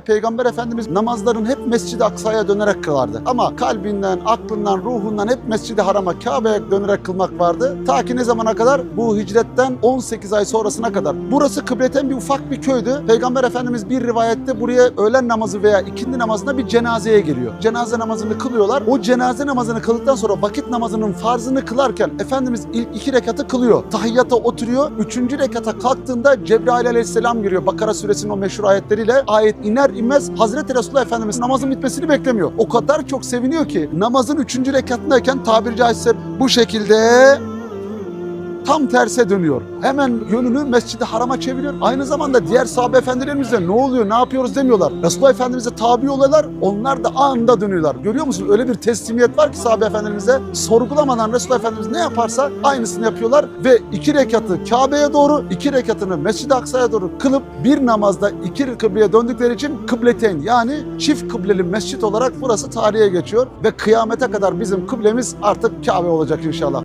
Peygamber Efendimiz namazların hep Mescid-i Aksa'ya dönerek kılardı. Ama kalbinden, aklından, ruhundan hep Mescid-i Haram'a, Kabe'ye dönerek kılmak vardı. Ta ki ne zamana kadar? Bu hicretten 18 ay sonrasına kadar. Burası kıbleten bir ufak bir köydü. Peygamber Efendimiz bir rivayette buraya öğlen namazı veya ikindi namazına bir cenazeye geliyor. Cenaze namazını kılıyorlar. O cenaze namazını kıldıktan sonra vakit namazının farzını kılarken Efendimiz ilk iki rekatı kılıyor. Tahiyyata oturuyor. Üçüncü rekata kalktığında Cebrail aleyhisselam giriyor. Bakara suresinin o meşhur ayetleriyle. Ayet iner inmez Hazreti Resulullah Efendimiz namazın bitmesini beklemiyor. O kadar çok seviniyor ki namazın üçüncü rekatındayken tabiri caizse bu şekilde tam terse dönüyor. Hemen yönünü Mescid-i Haram'a çeviriyor. Aynı zamanda diğer sahabe efendilerimiz de ne oluyor, ne yapıyoruz demiyorlar. Resulullah Efendimiz'e tabi oluyorlar, onlar da anında dönüyorlar. Görüyor musun? Öyle bir teslimiyet var ki sahabe efendimize. Sorgulamadan Resulullah Efendimiz ne yaparsa aynısını yapıyorlar ve iki rekatı Kabe'ye doğru, iki rekatını Mescid-i Aksa'ya doğru kılıp bir namazda iki kıbleye döndükleri için kıbleten yani çift kıbleli mescit olarak burası tarihe geçiyor ve kıyamete kadar bizim kıblemiz artık Kabe olacak inşallah.